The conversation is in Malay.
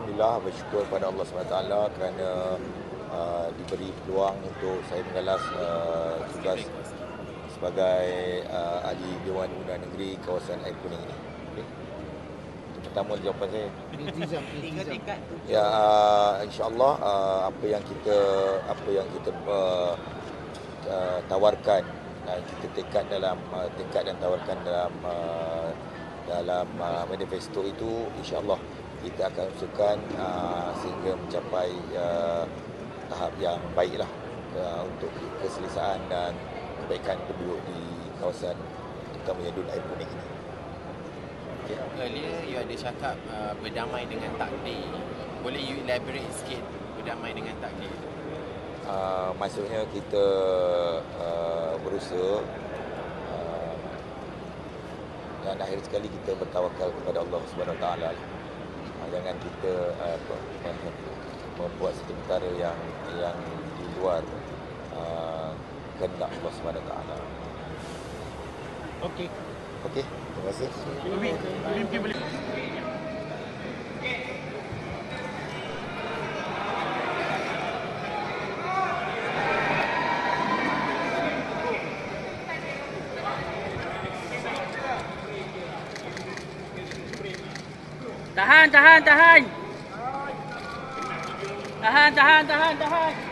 Alhamdulillah bersyukur kepada Allah SWT kerana uh, diberi peluang untuk saya menggalas uh, tugas sebagai uh, ahli Dewan Undang Negeri kawasan Air Kuning ini. Okay. Itu pertama jawapan saya. Ya uh, insyaallah uh, apa yang kita apa yang kita uh, uh, tawarkan dan kita tekad dalam uh, tekad dan tawarkan dalam uh, dalam uh, manifesto itu insyaallah kita akan usahakan uh, sehingga mencapai uh, tahap yang baiklah uh, untuk keselesaan dan kebaikan penduduk di kawasan terutamanya Dun Air Kuning ini. Okay. earlier you ada cakap uh, berdamai dengan takdir. Boleh you elaborate sikit berdamai dengan takdir? uh, maksudnya kita uh, berusaha uh, dan akhir sekali kita bertawakal kepada Allah Subhanahu Wa Taala. Jangan kita uh, apa, mem- membuat satu perkara yang yang di luar uh, kehendak Allah Subhanahu Taala. Okey. Okey, terima kasih. Tahan, tahan, tahan. Tahan, tahan, tahan, tahan.